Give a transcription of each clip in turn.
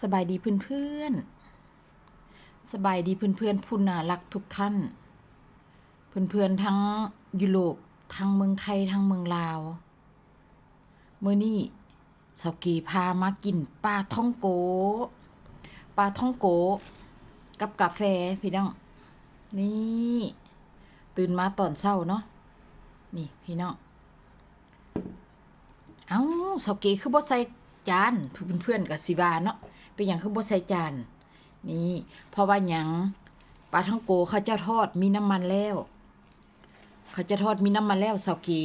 สบายดีเพื่อนๆสบายดีเพื่อนๆผู้น่ารักทุกท่าน เพื่อนๆทั้งยุโรปทั้งเมืองไทยทั้งเมืองลาวเมื่อนี้สาวกีพามากินปลาท่องโกปลาท่องโกกับกาแฟพี่น้อง นี่ ตื่นมาตอนเช้าเนาะนี่พี่น้องเอ้าสาวก๋คือบ่ใส่จานเพื่อนๆกับสิบาเนาะ เป็นหยังคือบ่ใส่จานนี่เพราะว่าหยังปลาท่องโกเขาจ้าทอดมีน้ำมันแล้วเขาจะทอดมีน้ำมันแล้วสาก๋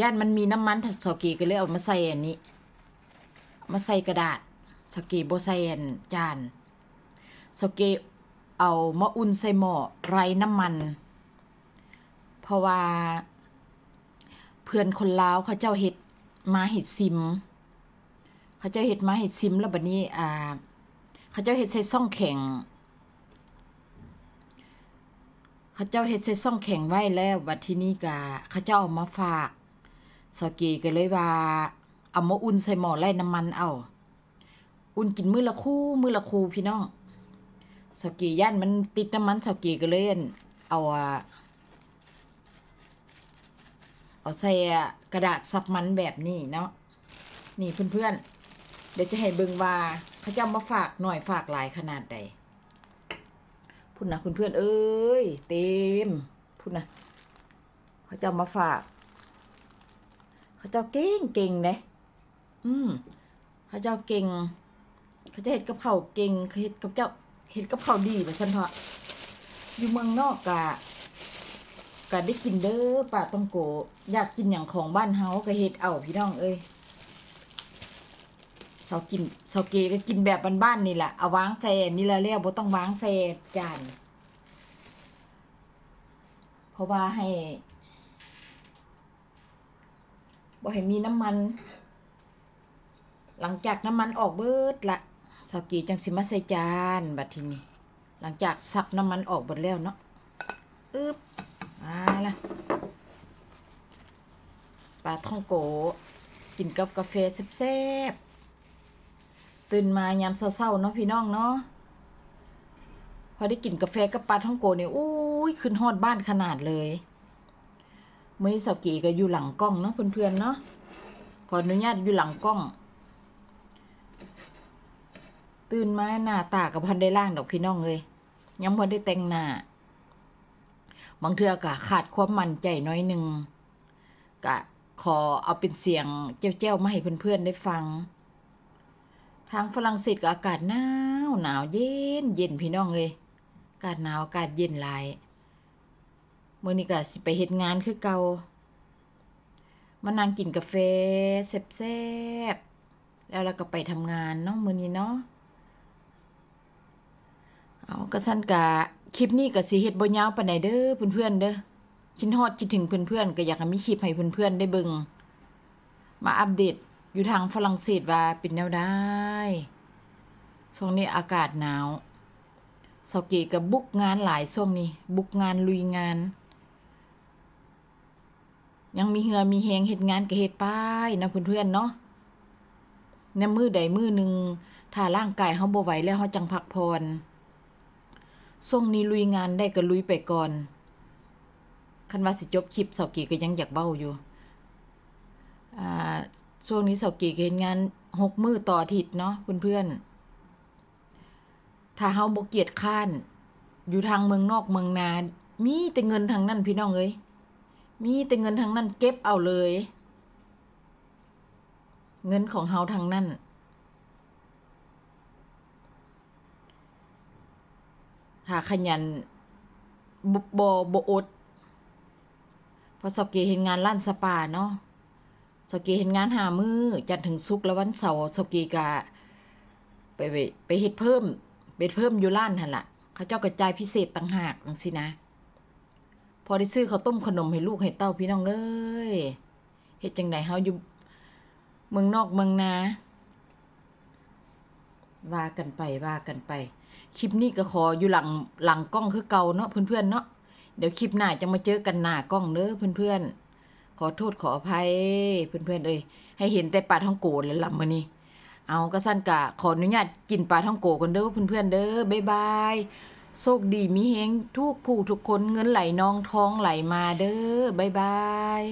ย่านมันมีน้ำมันสาวเก๋ก็เลยเอามาใส่อันนี้ามาใส่กระดาษสาวเก๋บ่ใส่อันจานสาก๋เอามาอุ่นใส่หม้อไรน้ำมัน เพราะว่า เพื่อนคนลาวเขาเจ้าเฮ็ดมาเฮ็ดซิม เขาเจ้าเฮ็ดมาเฮ็ดซิมแล้วบัดนี้อ่าเขาเจ้าเฮ็ดใส่ซ่องแข็งเขาเจ้าเฮ็ดใส่ซ่องแข็งไว้แล้วบัดที่นี้ก็เขาเจ้าเอามาฝากสาเกีก็เลยว่าเอามาอุ่นใส่หม้อไล่น้ำมันเอาอุ่นกินมื้อละคู่มื้อละคู่พี่น้องสาเกีย่านมันติดน้ำมันสาเกีก็เล่นเอาอ่าเอาใส่กระดาษซับมันแบบนี้เนาะนี่เพื่อนๆ เดี๋ยวจะให้เบิ่งว่าเขาจะเอามาฝากหน่อยฝากหลายขนาดใดพุ่นนะคุณเพื่อนเอ้ยเต็มพุ่นนะเขาจะเอามาฝาก เขาเจ้าเก่งเก่งเลยอืมเขาเจ้าเก่ง เขาจะเห็ดกับเขาเก่งเขาเห็ดกับเจ้าเห็ดกับเขาดีไปสันเถอะอยู่เมืองนอกกะก็ได้กินเด้อป้าต้องโก อยากกินอย่างของบ้านเฮาก็เฮ็ดเอาพี่น้องเอ้ย เสากินเสาเกก็กินแบบบ้านๆนี่แหละเอาวางใส่อันนี่ละแล้วบ่ต้องวางใส่จานเพราะว่าให้บ่ให้มีน้ำมัน หลังจากน้ำมันออกเบิดละเสาเกจังสิมาใส่จานบัดทีนี้ หลังจากซับน้ำมันออกเบิดแล้วเนาะอึ๊บมาละปลาท่องโกกินกับกาแฟแซ่บ ตื่นมายามเศร้าๆเนาะพี่น้องเนาะพอได้กินกาแฟกับปลาท่องโกเนี่ยอุ้ยขึ้นฮอดบ้านขนาดเลยมื้อนี้สาวกีก็อยู่หลังกล้องเนาะเพื่อนๆเนาะขออนุญาตอยู่หลังกล้อง ตื่นมาหน้าตากับพันได้ล่างดอกพี่น้องเลยยังพอได้แต่งหน้าบางเทือก็ขาดความมั่นใจน้อยหนึ่งก็ขอเอาเป็นเสียงเจ้าๆมาให้เพื่อนๆได้ฟัง ทางฝรั่งเศสก็อากาศหนาวหนาวเย็นเย็นพี่น้องเลยอากาศหนาวอากาศเย็นหลายเมื้อนี้ก็สิไปเฮ็ดงานคือเก่ามานั่งกินกาแฟแซ่บๆแล้วเราก็ไปทำงานเนาะมื้อนี้เนาะเอากระสั้นกะคลิปนี้ก็สิเฮ็ดบ่ยาวปานใดเด้อเพื่อนๆเด้อคิดฮอดคิดถึงเพื่อนๆก็อยากให้มีคลิปให้เพื่อนๆได้เบิ่งมาอัปเดต อยู่ทางฝรั่งเศสว่าเป็นแนวใดช่วงนี้อากาศหนาวสาเกก็บุกงานหลายช่วงนี้ บุกงานลุยงาน ยังมีเหือมีแฮงเฮ็ดงานก็เฮ็ดไปนะเพื่อนๆเนาะในมือใดมือหนึ่งถ้าร่างกายเฮาบ่ไหวแล้วเฮาจังพักผ่อนส่งนี้ลุยงานได้ก็ลุยไปก่อน คันว่าสิจบคลิปสากีก็ยังอยากเบ้าอยู่ อ่าช่วงนี้สกีเห็นงานหกมือต่ออาทิตย์เนาะเพื่อนๆถ้าเฮาบ่เกียจค้าน อยู่ทางเมืองนอกเมืองนา มีแต่เงินทางนั้นพี่น้องเอ้ยมีแต่เงินทางนั้นเก็บเอาเลย เงินของเฮาทางนั้นถ้าขยันบ่บ่บ่อดพราะสาวเกเห็นงานร้านสปาเนาะ สาวเห็นงานหามือจันถึงศุกแล้ววันเสาร์สาวเกะไปไปไปเฮ็ดเพิ่มไปเพิ่มอยู่ร้านหันล่ะเขาเจ้ากระจายพิเศษต่างหากจังซี่นะ พอได้ซื้อเขาต้มขนมให้ลูกให้เต้าพี่น้องเอ้ยเฮ็ดจังไดเฮาอยู่เมืองนอกเมืองนาว่ากันไปว่ากันไป คลิปนี้ก็ขออยู่หลังหลังกล้องคือเก่าเนาะเพื่อนๆเนาะเดี๋ยวคลิปหน้าจะมาเจอกันหน้ากล้องเด้อเพื่อนๆ ขอโทษขออภัยเพื่อนๆเอ้ยให้เห็นแต่ปลาท่องโกนแล้วลำมื้อนี้เอากระสั้นกะขออนุญาตกินปลาท่องโกกันเด้อเพื่อนๆเด้อบ๊ายบายโชคดีมีเฮงทุกผู้ทุกคนเงินไหลนองทองไหลมาเด้อบ๊ายบาย